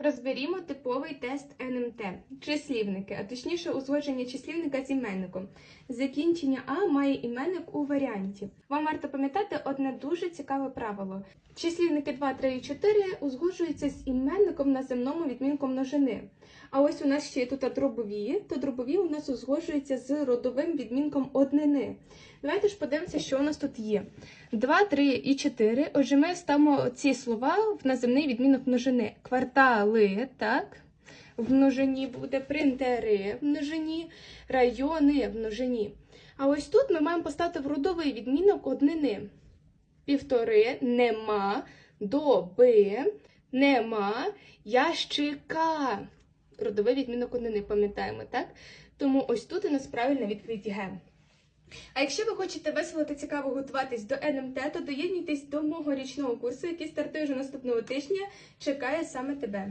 Розберімо типовий тест НМТ. Числівники, а точніше узгодження числівника з іменником. Закінчення А має іменник у варіанті. Вам варто пам'ятати одне дуже цікаве правило. Числівники 2, 3 і 4 узгоджуються з іменником на земному відмінку множини. А ось у нас ще є тут дробові, то дробові у нас узгоджуються з родовим відмінком однини. Давайте ж подивимося, що у нас тут є. 2, 3 і 4. Отже, ми ставимо ці слова в наземний відмінок множини. Квартали, так? В множині буде принтери в множині, райони в множині. А ось тут ми маємо поставити в родовий відмінок однини. Півтори нема, доби, нема, ящика. Родовий відмінок однини, пам'ятаємо, так? Тому ось тут у нас правильна відповідь Г. А якщо ви хочете весело та цікаво готуватись до НМТ, то доєднуйтесь до мого річного курсу, який стартує вже наступного тижня. Чекає саме тебе.